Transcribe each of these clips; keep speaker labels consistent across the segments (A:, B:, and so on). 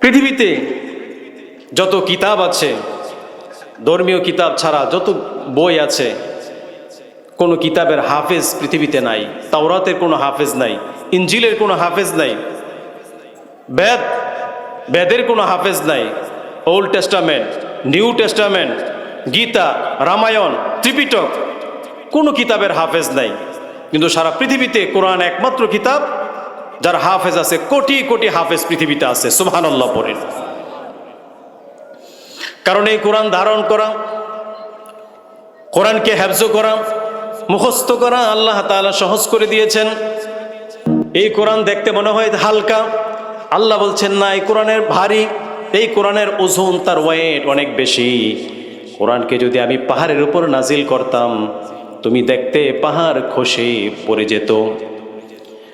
A: পৃথিবীতে যত কিতাব আছে, ধর্মীয় কিতাব ছাড়া যত বই আছে, কোনো কিতাবের হাফেজ পৃথিবীতে নাই, তাওরাতের কোনো হাফেজ নাই ইঞ্জিলের কোনো হাফেজ নাই, বেদ, বেদের কোনো হাফেজ নাই, old testament, new testament, Gita, Ramayana, Tripitaka, কোনো কিতাবের হাফেজ নাই। কিন্তু সারা পৃথিবীতে কোরআন একমাত্র কিতাব যার হাফেজ আছে, কোটি কোটি হাফেজ পৃথিবীতে আছে, সুবহানাল্লাহ পড়েন। কারণ এই কোরআন ধারণ করা, কোরআনকে হ্যাবজ করা, মুখস্থ করা আল্লাহ তাআলা সহজ করে দিয়েছেন। এই কোরআন দেখতে মনে হয় হালকা। আল্লাহ বলছেন, না, এই কোরআনের ভারী, এই কোরআনের ওজন তার ওয়েট অনেক বেশি। কোরআনকে যদি আমি পাহাড়ের উপর নাজিল করতাম, তুমি দেখতে পাহাড় খসে পড়ে যেত।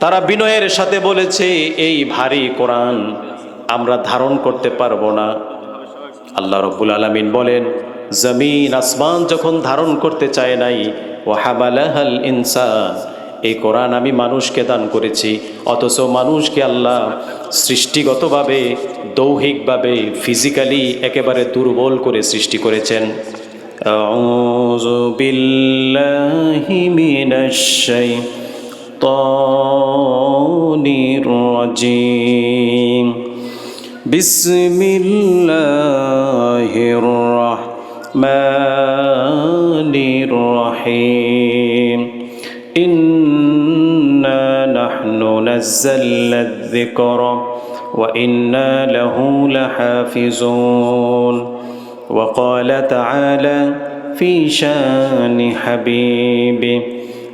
A: তারা বিনয়ের সাথে বলেছে এই ভারী কোরআন আমরা ধারণ করতে পারবো না আল্লাহ রব্বুল আলমিন বলেন জমিন আসমান যখন ধারণ করতে চায় নাই ও হাবালাহাল ইনসান এই কোরআন আমি মানুষকে দান করেছি অথচ মানুষকে আল্লাহ সৃষ্টিগতভাবে দৌহিকভাবে ফিজিক্যালি একেবারে দুর্বল করে সৃষ্টি করেছেন أعوذ بالله من الشيطان الرجيم بسم الله الرحمن الرحيم إنا نحن نزلنا الذكر وإنا له لحافظون وقال تعالى في شان حبيبه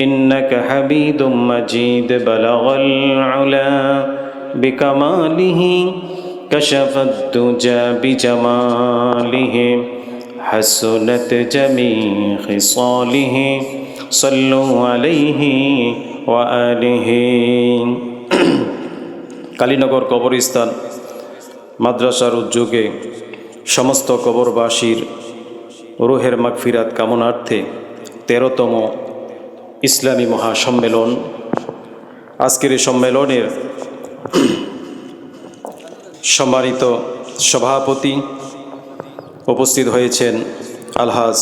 A: إنك حميد مجيد بلغ العلا بكماله كشف الدجى بجماله حسنت جميع خصاله صلوا عليه وآله কালীনগর কবরস্থান মাদ্রাসার উদ্যোগে সমস্ত কবরবাসীর রোহের মাগফিরাত কামনার্থে তেরোতম ইসলামী মহাসম্মেলন। আজকের এই সম্মেলনের সম্মানিত সভাপতি উপস্থিত হয়েছেন আলহাজ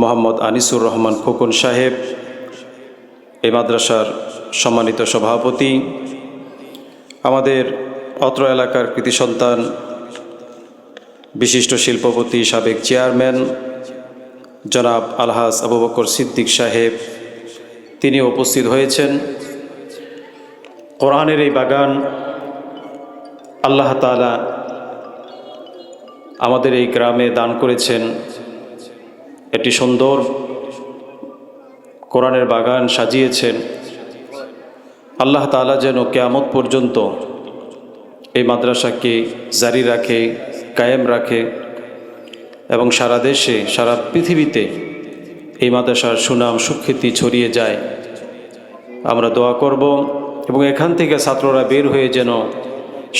A: মোহাম্মদ আনিসুর রহমান খোকন সাহেব এই মাদ্রাসার সম্মানিত সভাপতি, আমাদের অত্র এলাকার কৃতি সন্তান, বিশিষ্ট শিল্পপতি সাবেক চেয়ারম্যান জনাব আলহাজ আবু বকর সিদ্দিক সাহেব তিনি উপস্থিত হয়েছেন। কোরআনের এই বাগান আল্লাহ তালা আমাদের এই গ্রামে দান করেছেন। একটি সুন্দর কোরআনের বাগান সাজিয়েছেন। আল্লাহ তালা যেন কেয়ামত পর্যন্ত এই মাদ্রাসাকে জারি রাখে, কায়েম রাখে এবং সারা দেশে, সারা পৃথিবীতে এই মাদ্রাসার সুনাম সুখ্যাতি ছড়িয়ে যায়। আমরা দোয়া করব এবং এখান থেকে ছাত্ররা বের হয়ে যেন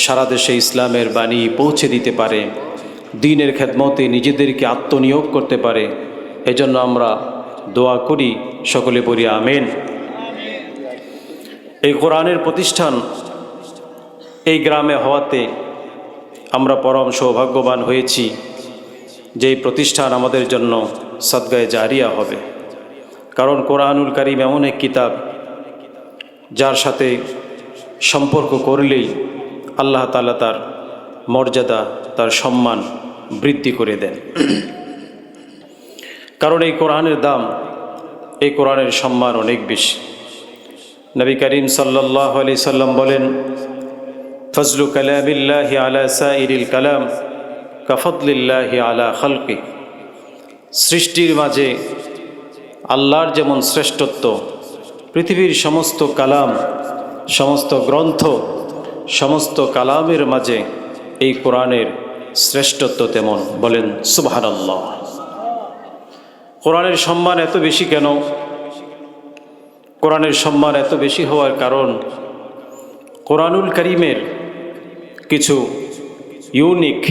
A: সারা দেশে ইসলামের বাণী পৌঁছে দিতে পারে, দিনের খেদমতে নিজেদেরকে আত্মনিয়োগ করতে পারে। এজন্য আমরা দোয়া করি, সকলে পড়ি আমেন। এই কোরআনের প্রতিষ্ঠান এই গ্রামে হওয়াতে আমরা পরম সৌভাগ্যবান হয়েছি। যে এই প্রতিষ্ঠান আমাদের জন্য সদ্গায় জারিয়া হবে। কারণ কোরআনুল কারিম এমন এক কিতাব, যার সাথে সম্পর্ক করলেই আল্লাহ তালা তার মর্যাদা, তার সম্মান বৃদ্ধি করে দেন। কারণ এই কোরআনের দাম, এই কোরআনের সম্মান অনেক বেশি। নবী করিম সাল্লাহ আলি সাল্লাম বলেন, ফজলু কালামিল্লাহি আলা সাইরিল কালাম। কাফদলিল্লাহি আলা খালকি। সৃষ্টির মাঝে আল্লাহর যেমন শ্রেষ্ঠত্ব, পৃথিবীর সমস্ত কালাম, সমস্ত গ্রন্থ, সমস্ত কালামের মাঝে এই কোরআনের শ্রেষ্ঠত্ব তেমন। বলেন সুবাহান আল্লাহ কোরআনের সম্মান এত বেশি কেন? কোরআনের সম্মান এত বেশি হওয়ার কারণ কোরআনুল করিমের কিছু ইউনিক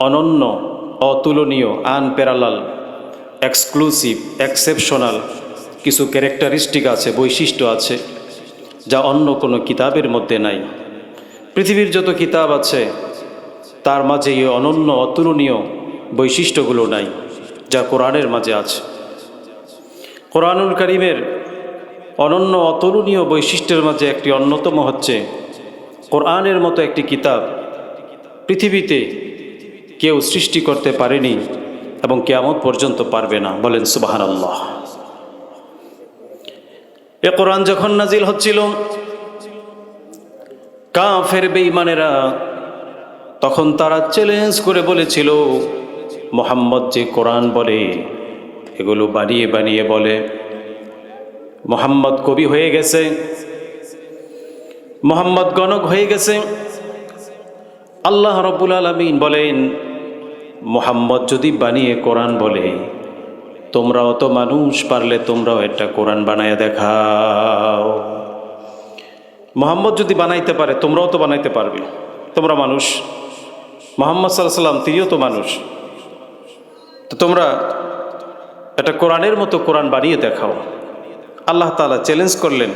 A: অনন্য, অতুলনীয়, আনপ্যারালাল, এক্সক্লুসিভ, এক্সেপশনাল কিছু ক্যারেক্টারিস্টিক আছে, বৈশিষ্ট্য আছে, যা অন্য কোনো কিতাবের মধ্যে নাই। পৃথিবীর যত কিতাব আছে, তার মাঝে এই অনন্য, অতুলনীয় বৈশিষ্ট্যগুলো নাই, যা কোরআনের মাঝে আছে। কোরআনুল করিমের অনন্য, অতুলনীয় বৈশিষ্ট্যের মাঝে একটি অন্যতম হচ্ছে, কোরআনের মতো একটি কিতাব পৃথিবীতে কেউ সৃষ্টি করতে পারেনি এবং কেয়ামত পর্যন্ত পারবে না। বলেন সুবাহান আল্লাহ এ কোরআন যখন নাজিল হচ্ছিল, কাফের বেঈমানেরা তখন তারা চ্যালেঞ্জ করে বলেছিল, মোহাম্মদ যে কোরআন বলে, এগুলো বানিয়ে বানিয়ে বলে। মোহাম্মদ কবি হয়ে গেছে, মোহাম্মদ গণক হয়ে গেছে আল্লাহ রব্বুল আলমিন বলেন, মোহাম্মদ যদি বানিয়ে কোরআন বলে, তোমরাও তো মানুষ, পারলে তোমরাও একটা কোরআন বানায় দেখাও। মোহাম্মদ যদি বানাইতে পারে, তোমরাও তো বানাইতে পারবে। তোমরা মানুষ। মোহাম্মদ সাল্লাম তিনিও তো মানুষ। তো তোমরা একটা কোরআনের মতো কোরআন বানিয়ে দেখাও। আল্লাহ তালা চ্যালেঞ্জ করলেন।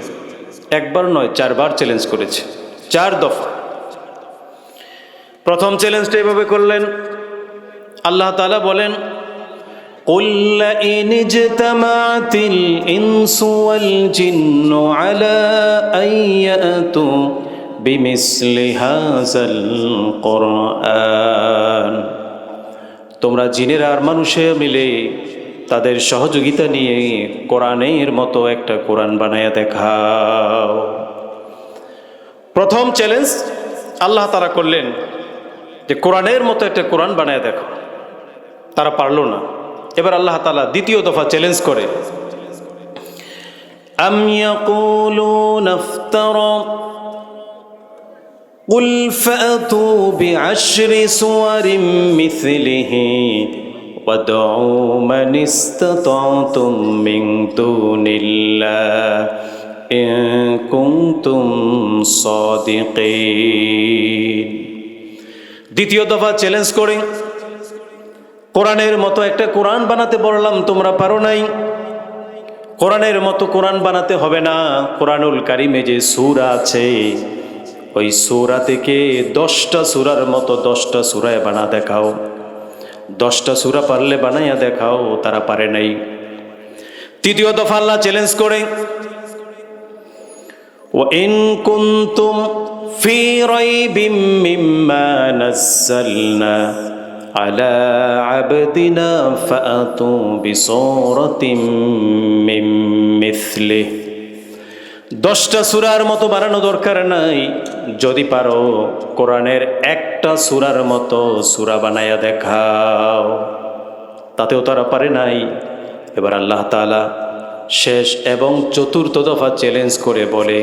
A: একবার নয়, চারবার চ্যালেঞ্জ করেছে। চার দফা। প্রথম চ্যালেঞ্জটা এভাবে করলেন আল্লাহ তালা বলেন قل إن اجتمعت الإنس والجن على أن يأتوا بمثل هذا القرآن তোমরা জিনের আর মানুষে মিলে তাদের সহযোগিতা নিয়ে কোরআনের মতো একটা কোরআন বানায়া দেখাও প্রথম চ্যালেঞ্জ আল্লাহ তারা করলেন যে কোরআনের মতো একটা কোরআন বানায় দেখো তারা পারলো না এবার আল্লাহ তালা দ্বিতীয় দফা চ্যালেঞ্জ করে أم يقولون افترى قل فأتوا بعشر سور مثله وادعوا من استطعتم من دون الله إن كنتم صادقين দ্বিতীয় দফা চ্যালেঞ্জ করে। কোরআনের মতো একটা কোরআন বানাতে বললাম, তোমরা পারো নাই। কোরআনের মতো কোরআন বানাতে হবে না। কোরআনুল কারিমে যে সুর আছে, ওই সুরা থেকে দশটা সুরার মতো দশটা সুরায় বানা দেখাও। দশটা সুরা পারলে বানাইয়া দেখাও, তারা পারে নাই। তৃতীয় দফা আল্লাহ চ্যালেঞ্জ করে। ও ইন কুন্তুম في ريب مما نزلنا على عبدنا فأتوا بصورة من مثله দশটা সুরার মতো বানানো দরকার নাই যদি পারো কোরআনের একটা সুরার মতো সুরা বানায়া দেখাও তাতেও তারা পারে নাই এবার আল্লাহ তালা শেষ এবং চতুর্থ দফা চ্যালেঞ্জ করে বলে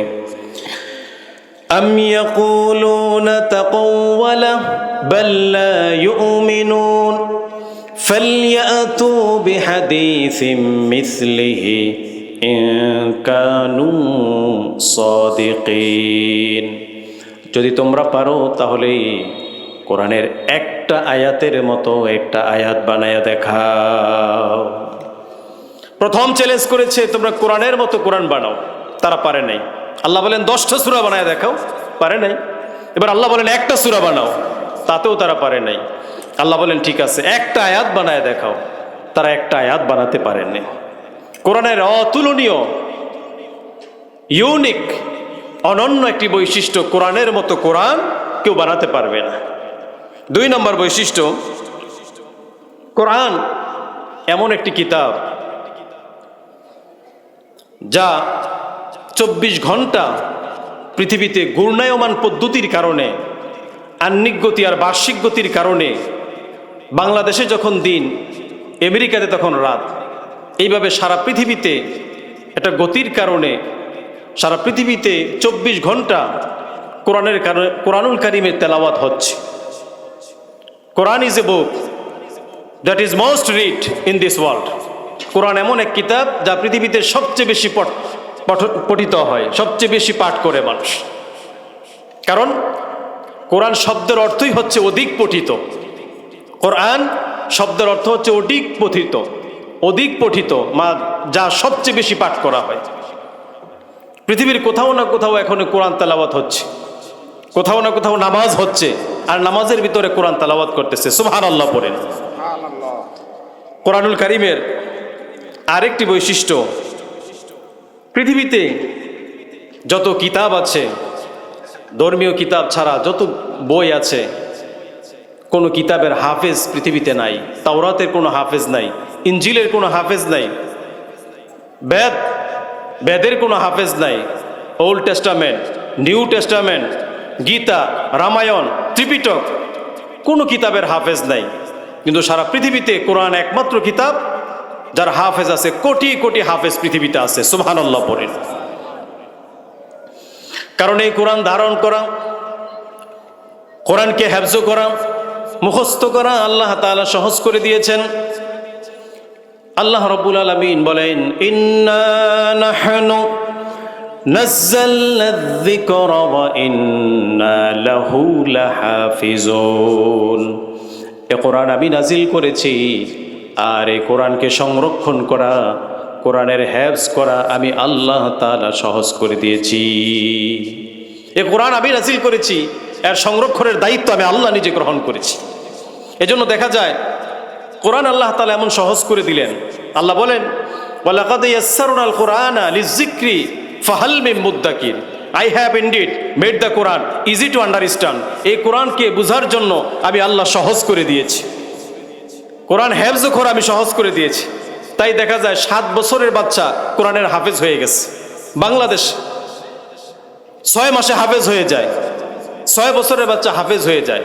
A: أم يقولون تقوله بل لا يؤمنون فليأتوا بحديث مثله إن كانوا صادقين যদি তোমরা পারো তাহলে কোরআনের একটা আয়াতের মতো একটা আয়াত বানায়া দেখাও প্রথম চ্যালেঞ্জ করেছে তোমরা কোরআনের মতো কোরআন বানাও তারা পারে নাই আল্লাহ বলেন দশটা সুরা বানায় দেখাও, পারে নাই। এবার আল্লাহ বলেন একটা সুরা বানাও, তাতেও তারা পারে নাই। আল্লাহ বলেন, ঠিক আছে, একটা আয়াত বানায় দেখাও, তারা একটা আয়াত বানাতে পারেননি কোরআনের অতুলনীয়, ইউনিক, অনন্য একটি বৈশিষ্ট্য, কোরআনের মতো কোরআন কেউ বানাতে পারবে না। দুই নম্বর বৈশিষ্ট্য, কোরআন এমন একটি কিতাব, যা চব্বিশ ঘণ্টা পৃথিবীতে ঘূর্ণায়মান পদ্ধতির কারণে আহ্নিক গতি আর বার্ষিক গতির কারণে, বাংলাদেশে যখন দিন, আমেরিকাতে তখন রাত। এইভাবে সারা পৃথিবীতে একটা গতির কারণে, সারা পৃথিবীতে চব্বিশ ঘণ্টা কোরআনের কারণে, কোরআনুল কারিমের তেলাওয়াত হচ্ছে। Quran is a book that is most read in this world Quran এমন এক কিতাব যা পৃথিবীতে সবচেয়ে বেশি পঠ- পঠিত হয়। সবচেয়ে বেশি পাঠ করে মানুষ। কারণ কোরআন শব্দের অর্থই হচ্ছে অধিক পঠিত। কোরআন শব্দের অর্থ হচ্ছে অধিক পঠিত। অধিক পঠিত মা যা সবচেয়ে বেশি পাঠ করা হয়। পৃথিবীর কোথাও না কোথাও এখন কোরআন তালাওয়াত হচ্ছে। কোথাও না কোথাও নামাজ হচ্ছে আর নামাজের ভিতরে কোরআন তালাওয়াত করতেছে। সুবহান আল্লাহ পড়েন কোরআনুল কারিমের আরেকটি বৈশিষ্ট্য পৃথিবীতে যত কিতাব আছে, ধর্মীয় কিতাব ছাড়া যত বই আছে, কোনো কিতাবের হাফেজ পৃথিবীতে নাই, তাওরাতের কোনো হাফেজ নাই ইঞ্জিলের কোনো হাফেজ নাই, বেদ, বেদের কোনো হাফেজ নাই, old testament, new testament, Gita, Ramayana, Tripitaka, কোনো কিতাবের হাফেজ নাই। কিন্তু সারা পৃথিবীতে কোরআন একমাত্র কিতাব যার হাফেজ আছে, কোটি কোটি হাফেজ পৃথিবীতে আছে, সুবহানাল্লাহ পড়েন। কারণ এই কোরআন ধারণ করা, কোরআনকে হ্যাবজ করা, মুখস্থ করা আল্লাহ তাআলা সহজ করে দিয়েছেন। আল্লাহ রব্বুল আলমিন বলেন এ কোরআন আমি নাজিল করেছি আর এই কোরআনকে সংরক্ষণ করা, কোরআনের হ্যাবস করা আমি আল্লাহ তালা সহজ করে দিয়েছি। এ কোরআন আমি নাজিল করেছি, এর সংরক্ষণের দায়িত্ব আমি আল্লাহ নিজে গ্রহণ করেছি। এজন্য দেখা যায়, কোরআন আল্লাহ তালা এমন সহজ করে দিলেন। আল্লাহ বলেন ইয়াসসারুনাল কোরআনা মিন মুদ্দাকির I have made the Quran easy to এই বোঝার জন্য আমি আল্লাহ সহজ করে দিয়েছি। কোরআন হ্যাফজ খোর আমি সহজ করে দিয়েছি তাই দেখা যায় সাত বছরের বাচ্চা কোরআনের হাফেজ হয়ে গেছে বাংলাদেশ ছয় মাসে হাফেজ হয়ে যায় ছয় বছরের বাচ্চা হাফেজ হয়ে যায়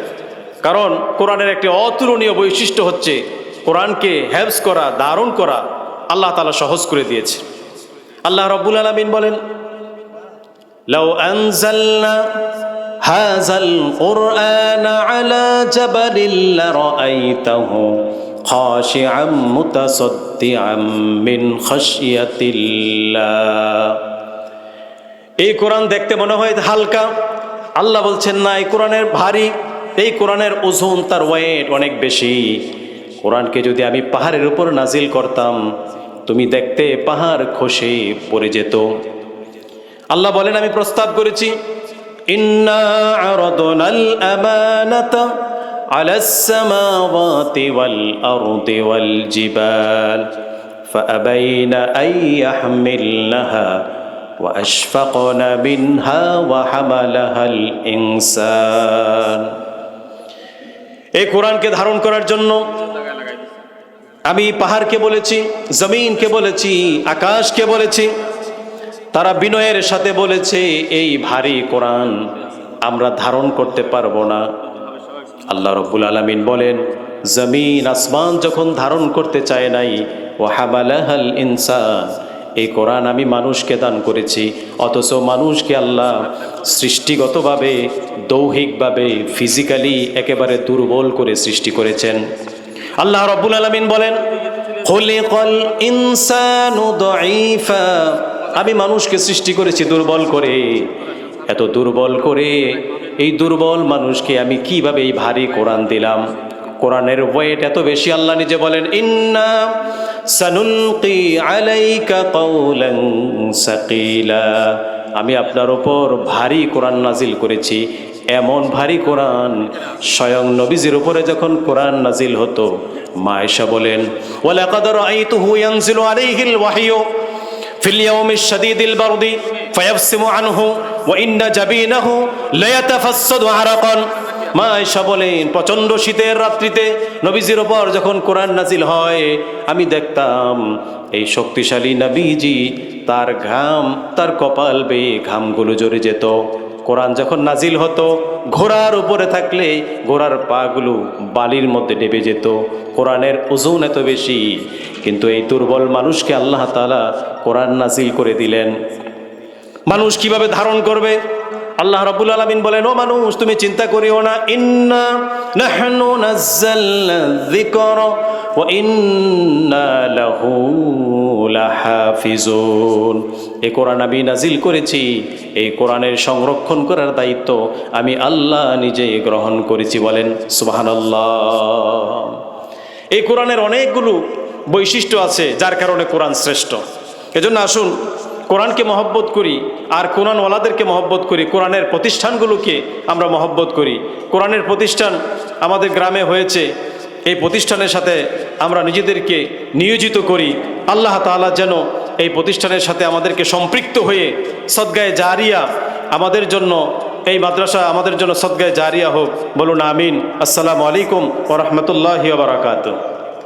A: কারণ কোরআনের একটি অতুলনীয় বৈশিষ্ট্য হচ্ছে কোরআনকে হ্যাবস করা ধারণ করা আল্লাহ তালা সহজ করে দিয়েছে আল্লাহ রব্বুল আলমিন বলেন لو أنزلنا هذا القرآن على جبل لرأيته خاشعا متصدعا من خشية الله এই কোরআন দেখতে মনে হয় হালকা আল্লাহ বলছেন না এই কোরআনের ভারী এই কোরআনের ওজন তার ওয়েট অনেক বেশি কোরআনকে যদি আমি পাহাড়ের উপর নাজিল করতাম তুমি দেখতে পাহাড় খসে পড়ে যেত আল্লাহ বলেন আমি প্রস্তাব করেছি ইন্না আরাদনাল আমানাতা على السماوات والأرض والجبال فأبين أن يحملنها وأشفقن منها وحملها الإنسان এই কোরআনকে ধারণ করার জন্য আমি পাহাড়কে বলেছি জমিনকে বলেছি আকাশকে বলেছি তারা বিনয়ের সাথে বলেছে এই ভারী কোরআন আমরা ধারণ করতে পারবো না আল্লাহ রব্বুল আলমিন বলেন, জমিন আসমান যখন ধারণ করতে চায় নাই ও হাবালাহাল ইনসান। এই কোরআন আমি মানুষকে দান করেছি, অথচ মানুষকে আল্লাহ সৃষ্টিগতভাবে, দৌহিকভাবে, ফিজিক্যালি একেবারে দুর্বল করে সৃষ্টি করেছেন। আল্লাহ রব্বুল আলমিন বলেন আমি মানুষকে সৃষ্টি করেছি দুর্বল করে। এত দুর্বল করে এই দুর্বল মানুষকে আমি কীভাবে এই ভারী কোরআন দিলাম? কোরআনের ওয়েট এত বেশি, আল্লাহ নিজে বলেন, ইন্না সানুলকি আলাইকা কৌলং সাকিলা। আমি আপনার ওপর ভারী কোরআন নাজিল করেছি। এমন ভারী কোরআন স্বয়ং নবীজির উপরে যখন কোরআন নাজিল হতো, মা এসা বলেন, ওয়ালাকাদ রাআইতুহু ইয়ানজিলু আলাইহিল ওয়াহিয়ু ফিল ইয়াউমিশ শাদীদিল বারদি ফায়াফসিমু আনহু। وإن جبينه ليتفسد عرقا মা আয়েশা বলেন প্রচন্ড শীতের রাত্রিতে নবীজির ওপর যখন কোরআন নাজিল হয় আমি দেখতাম এই শক্তিশালী নবীজি তার ঘাম তার কপাল বেয়ে ঘামগুলো জড়ে যেত কোরআন যখন নাজিল হতো ঘোড়ার উপরে থাকলে ঘোড়ার পাগুলো বালির মধ্যে ডেবে যেত কোরআনের ওজন এত বেশি কিন্তু এই দুর্বল মানুষকে আল্লাহ তালা কোরআন নাজিল করে দিলেন মানুষ কীভাবে ধারণ করবে? আল্লাহ রাব্বুল আলামিন বলেন, ও মানুষ, তুমি চিন্তা করিও না। ইন্না নাহনু নাযালনা যিকরা ওয়া ইন্না লাহু লাহাফিজুন। এই কোরআন আমি নাজিল করেছি। এই কোরআনের সংরক্ষণ করার দায়িত্ব আমি আল্লাহ নিজে গ্রহণ করেছি বলেন, সুবহানাল্লাহ। এই কোরআনের অনেকগুলো বৈশিষ্ট্য আছে, যার কারণে কোরআন শ্রেষ্ঠ। এজন্য আসুন কোরআনকে মহব্বত করি আর কোরআনওয়ালাদেরকে মহব্বত করি, কোরআনের প্রতিষ্ঠানগুলোকে আমরা মহব্বত করি। কোরআনের প্রতিষ্ঠান আমাদের গ্রামে হয়েছে, এই প্রতিষ্ঠানের সাথে আমরা নিজেদেরকে নিয়োজিত করি। আল্লাহ তাআলা যেন এই প্রতিষ্ঠানের সাথে আমাদেরকে সম্পৃক্ত হয়ে সদ্গায়ে জারিয়া আমাদের জন্য, এই মাদ্রাসা আমাদের জন্য সদ্গায়ে জারিয়া হোক। বলুন আমিন। আসসালামু আলাইকুম ওরহমতুল্লাহ বারাকাতুহ।